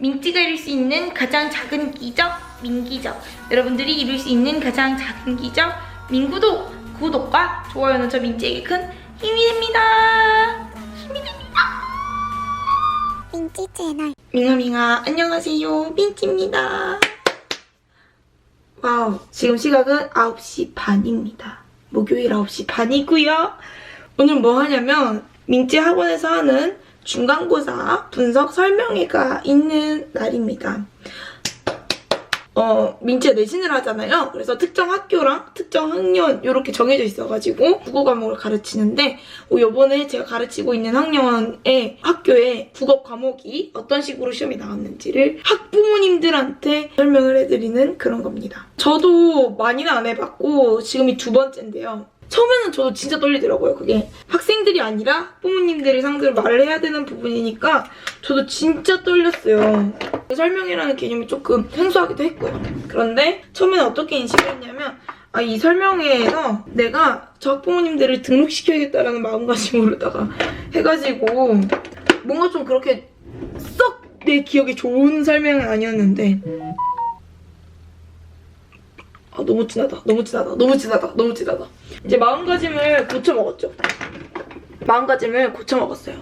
민지가 이룰 수 있는 가장 작은 기적 민기적. 여러분들이 이룰 수 있는 가장 작은 기적 민구독 구독과 좋아요는 저 민지에게 큰 힘이 됩니다. 힘이 됩니다. 민지 채널. 밍아밍아 안녕하세요. 민지입니다. 와우 지금 시각은 9시 반입니다. 목요일 9시 반이고요. 오늘 뭐 하냐면 민지 학원에서 하는 중간고사 분석 설명회가 있는 날입니다 어, 민지가 내신을 하잖아요. 그래서 특정 학교랑 특정 학년 이렇게 정해져 있어가지고 국어 과목을 가르치는데 어, 요번에 제가 가르치고 있는 학년의 학교에 국어 과목이 어떤 식으로 시험이 나왔는지를 학부모님들한테 설명을 해드리는 그런 겁니다. 저도 많이는 안 해봤고 지금이 두 번째인데요. 처음에는 저도 진짜 떨리더라고요, 그게. 학생들이 아니라 부모님들이 상대로 말을 해야 되는 부분이니까 저도 진짜 떨렸어요. 설명이라는 개념이 조금 생소하기도 했고요. 그런데 처음에는 어떻게 인식을 했냐면 아, 이 설명회에서 내가 저 학부모님들을 등록시켜야겠다라는 마음가짐으로다가 해가지고 뭔가 좀 그렇게 썩 내 기억에 좋은 설명은 아니었는데 아, 너무 진하다. 너무 진하다. 너무 진하다. 너무 진하다. 이제 마음가짐을 고쳐 먹었죠. 마음가짐을 고쳐 먹었어요.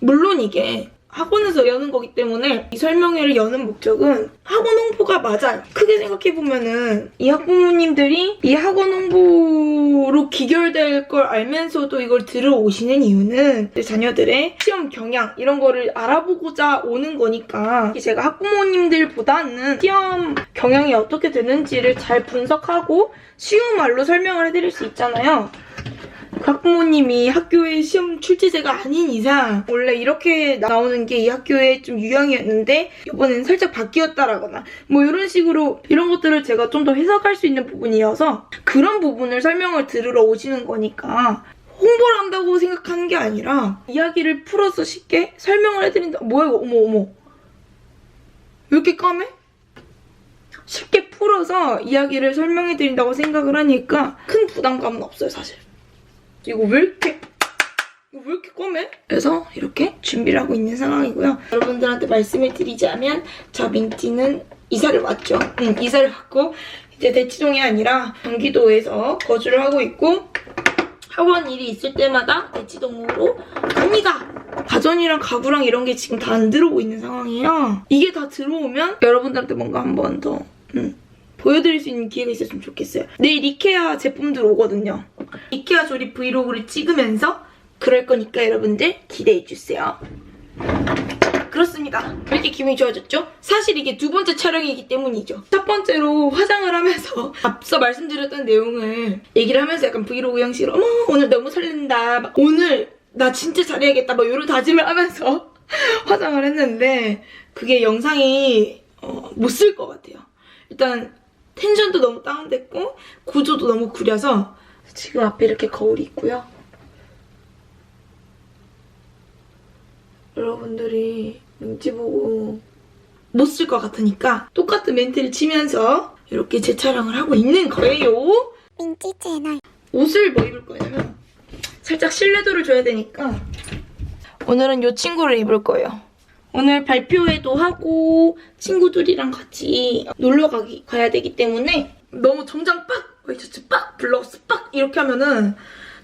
물론 이게 학원에서 여는 거기 때문에 이 설명회를 여는 목적은 학원 홍보가 맞아요. 크게 생각해보면은 이 학부모님들이 이 학원 홍보로 기결될 걸 알면서도 이걸 들어오시는 이유는 내 자녀들의 시험 경향 이런 거를 알아보고자 오는 거니까 제가 학부모님들보다는 시험 경향이 어떻게 되는지를 잘 분석하고 쉬운 말로 설명을 해드릴 수 있잖아요. 그 학부모님이 학교에 시험 출제자가 아닌 이상 원래 이렇게 나오는 게 이 학교의 좀 유형이었는데 이번엔 살짝 바뀌었다라거나 뭐 이런 식으로 이런 것들을 제가 좀 더 해석할 수 있는 부분이어서 그런 부분을 설명을 들으러 오시는 거니까 홍보를 한다고 생각하는 게 아니라 이야기를 풀어서 쉽게 설명을 해드린다. 뭐야 이거 어머 어머 왜 이렇게 까매? 쉽게 풀어서 이야기를 설명해드린다고 생각을 하니까 큰 부담감은 없어요 사실. 이거 왜 이렇게 이거 왜 이렇게 검해? 그래서 이렇게 준비를 하고 있는 상황이고요. 여러분들한테 말씀을 드리자면 저 민지는 이사를 왔죠. 응, 이사를 왔고 이제 대치동이 아니라 경기도에서 거주를 하고 있고 학원 일이 있을 때마다 대치동으로 갑니다. 가전이랑 가구랑 이런 게 지금 다 안 들어오고 있는 상황이에요. 이게 다 들어오면 여러분들한테 뭔가 한 번 더 음, 보여드릴 수 있는 기회가 있었으면 좋겠어요. 내일 이케아 제품들 오거든요. 이케아 조립 브이로그를 찍으면서 그럴 거니까 여러분들 기대해주세요. 그렇습니다. 왜 이렇게 기분이 좋아졌죠? 사실 이게 두 번째 촬영이기 때문이죠. 첫 번째로 화장을 하면서 앞서 말씀드렸던 내용을 얘기를 하면서 약간 브이로그 형식으로 어머 오늘 너무 설렌다. 막 오늘 나 진짜 잘해야겠다. 막 이런 다짐을 하면서 화장을 했는데 그게 영상이 어, 못쓸 것 같아요. 일단 텐션도 너무 다운됐고 구조도 너무 구려서 지금 앞에 이렇게 거울이 있고요. 여러분들이 눈치 보고 못 쓸 것 같으니까 똑같은 멘트를 치면서 이렇게 재촬영을 하고 있는 거예요. 민지 채널 옷을 뭐 입을 거냐면 살짝 신뢰도를 줘야 되니까 오늘은 이 친구를 입을 거예요. 오늘 발표회도 하고 친구들이랑 같이 놀러 가기, 가야 되기 때문에 너무 정장 빡! 와이셔츠 빡! 블라우스 빡! 이렇게 하면은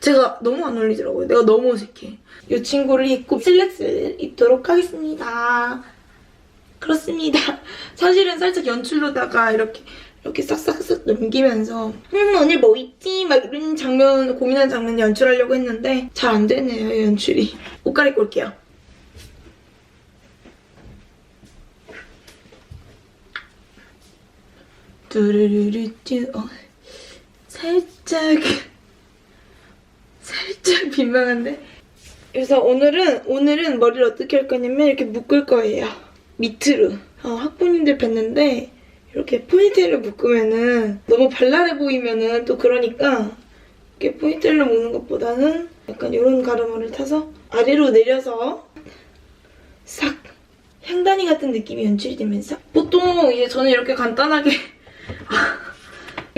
제가 너무 안 어울리더라고요. 내가 너무 어색해. 이 친구를 입고 슬랙스를 입도록 하겠습니다. 그렇습니다. 사실은 살짝 연출로다가 이렇게 이렇게 싹싹싹 넘기면서 음 오늘 뭐 입지? 막 이런 장면 고민한 장면 연출하려고 했는데 잘 안 되네요 연출이. 옷 갈아입고 올게요. 뚜루루루뚜 어, 살짝 살짝 민망한데? 그래서 오늘은 오늘은 머리를 어떻게 할 거냐면 이렇게 묶을 거예요. 밑으로. 어, 학부모님들 뵀는데 이렇게 포니테일을 묶으면은 너무 발랄해 보이면은 또 그러니까 이렇게 포니테일로 묶는 것보다는 약간 이런 가르마를 타서 아래로 내려서 싹 향단이 같은 느낌이 연출이 되면서? 보통 이제 저는 이렇게 간단하게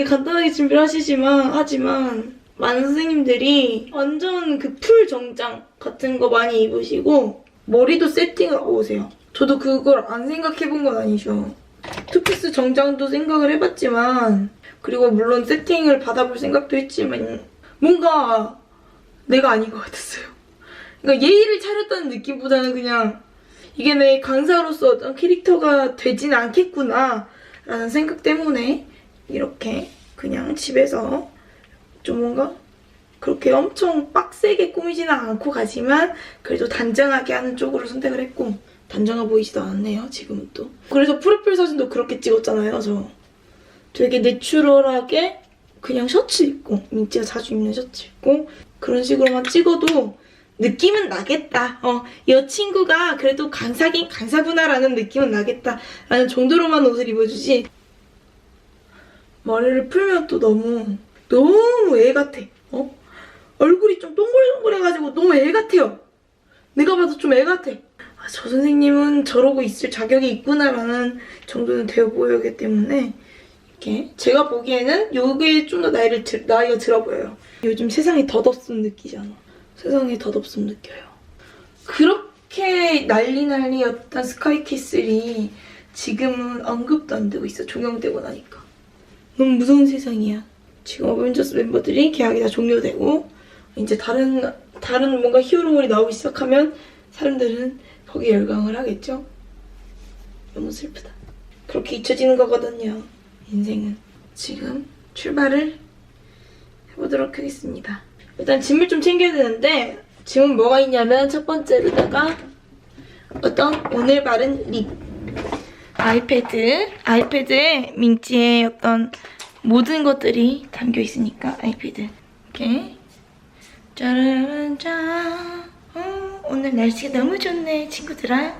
간단하게 준비를 하시지만 하지만 많은 선생님들이 완전 그 풀 정장 같은 거 많이 입으시고 머리도 세팅을 하고 오세요. 저도 그걸 안 생각해 본 건 아니죠. 투피스 정장도 생각을 해봤지만 그리고 물론 세팅을 받아볼 생각도 했지만 뭔가 내가 아닌 것 같았어요. 그러니까 예의를 차렸다는 느낌보다는 그냥 이게 내 강사로서 어떤 캐릭터가 되진 않겠구나 라는 생각 때문에 이렇게 그냥 집에서 좀 뭔가 그렇게 엄청 빡세게 꾸미지는 않고 가지만 그래도 단정하게 하는 쪽으로 선택을 했고 단정해 보이지도 않네요 지금은 또 그래서 프로필 사진도 그렇게 찍었잖아요 저 되게 내추럴하게 그냥 셔츠 입고 민지가 자주 입는 셔츠 입고 그런 식으로만 찍어도 느낌은 나겠다. 어, 이 친구가 그래도 강사긴 강사구나라는 느낌은 나겠다라는 정도로만 옷을 입어주지. 머리를 풀면 또 너무 너무 애 같아. 어? 얼굴이 좀 동글동글해가지고 너무 애 같아요. 내가 봐도 좀 애 같아. 아, 저 선생님은 저러고 있을 자격이 있구나라는 정도는 되어 보이기 때문에 이렇게 제가 보기에는 요게 좀 더 나이를 들- 나이가 들어 보여요. 요즘 세상이 덧없음 느끼잖아. 세상에 덧없음 느껴요. 그렇게 난리 난리였던 스카이캐슬이 지금은 언급도 안 되고 있어. 종영되고 나니까. 너무 무서운 세상이야. 지금 어벤져스 멤버들이 계약이 다 종료되고 이제 다른 다른 뭔가 히어로물이 나오기 시작하면 사람들은 거기에 열광을 하겠죠. 너무 슬프다. 그렇게 잊혀지는 거거든요. 인생은 지금 출발을 해보도록 하겠습니다. 일단 짐을 좀 챙겨야 되는데 짐은 뭐가 있냐면 첫 번째로다가 어떤 오늘 바른 립 아이패드 아이패드에 민지의 어떤 모든 것들이 담겨 있으니까 아이패드. 이렇게 짜라란짠 어, 오늘 날씨가 너무 좋네 친구들아.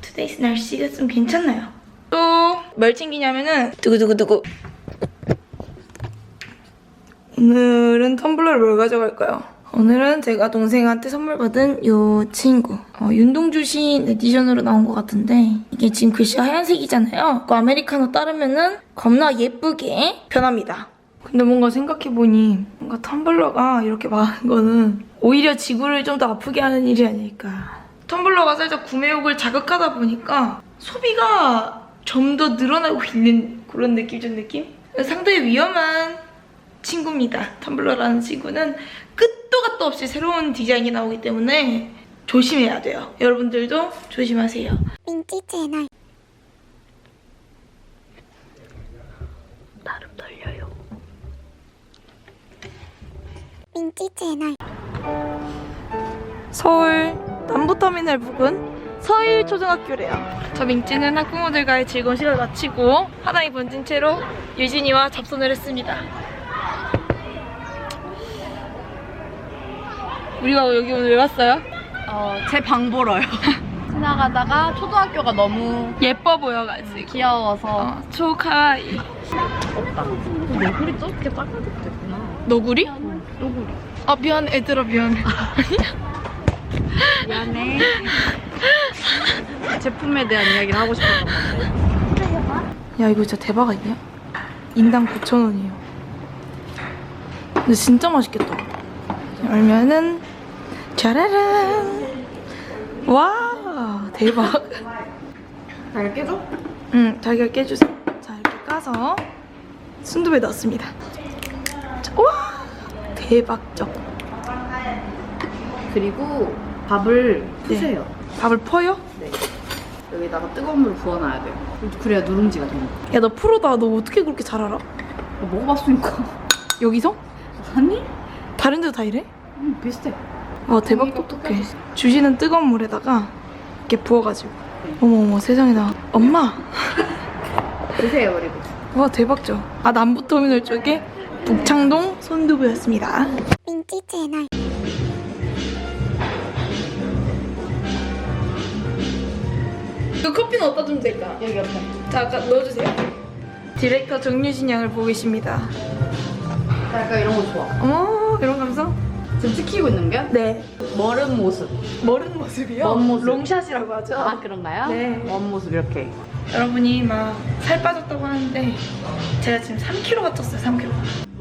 투데이스 날씨가 좀 괜찮나요? 또 뭘 챙기냐면은 두구두구두구. 오늘은 텀블러를 뭘 가져갈까요? 오늘은 제가 동생한테 선물 받은 요 친구. 어, 윤동주 시인 에디션으로 나온 것 같은데 이게 지금 글씨가 하얀색이잖아요. 그 아메리카노 따르면은 겁나 예쁘게 변합니다. 근데 뭔가 생각해보니 뭔가 텀블러가 이렇게 많은 거는 오히려 지구를 좀 더 아프게 하는 일이 아닐까. 텀블러가 살짝 구매욕을 자극하다 보니까 소비가 좀 더 늘어나고 있는 그런 느낌 좀 느낌? 상당히 위험한 친구입니다. 텀블러라는 친구는 끝도 갓도 없이 새로운 디자인이 나오기 때문에 조심해야 돼요. 여러분들도 조심하세요. 민지 채널 나름 떨려요. 민지 채널 서울 남부터미널 부근 서일초등학교래요. 저 민지는 학부모들과의 즐거운 시간을 마치고 하나의 번진 채로 유진이와 접선을 했습니다. 우리가 여기 오늘 왜 왔어요? 어, 제 방 보러요. 지나가다가 초등학교가 너무 예뻐 보여가지고. 귀여워서 어, 초카와이. 없다. 내 얼굴이 저렇게 작아졌구나 너구리? 너구리. 아 미안해 애들아 미안해. 미안해. 제품에 대한 이야기를 하고 싶어서. 야 이거 진짜 대박 아니야? 인당 9,000원이에요. 근데 진짜 맛있겠다. 열면은 짜라란. 와 대박. 잘 깨져? 응 달걀 깨주세요. 자 이렇게 까서 순두부에 넣습니다. 자, 와 대박적. 그리고 밥을 푸세요. 밥을 퍼요? 네. 여기다가 뜨거운 물을 부어놔야 돼요. 그래야 누룽지가 됩니다. 야너 프로다. 너 어떻게 그렇게 잘 알아? 어, 먹어봤으니까. 여기서? 아니? 다른 데도 다 이래? 음, 비슷해. 와 대박 이거 똑똑해. 주시는 뜨거운 물에다가 이렇게 부어가지고. 어머 어머 세상에나. 엄마. 드세요, 그리고. 와 대박죠. 아 남부터미널 쪽에 북창동 손두부였습니다. 민지 채널 그 커피는 어디다 주면 될까? 여기 옆에. 자 아까 넣어주세요. 디렉터 정유진 양을 보고 계십니다. 나 약간 이런 거 좋아. 어머 이런 감성? 지금 찍히고 있는 게 네. 머른 모습. 머른 모습이요? 먼 모습. 롱샷이라고 하죠. 아, 그런가요? 네. 먼 모습 이렇게. 여러분이 막 살 빠졌다고 하는데 제가 지금 3kg가 쪘어요 3kg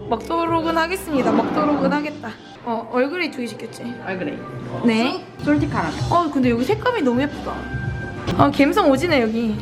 먹도록은 하겠습니다 먹도록은 하겠다 어 얼굴이 두개 시켰지 얼그레이. 네 솔티카라멜. 어 근데 여기 색감이 너무 예쁘다 아, 감성 오지네, 여기.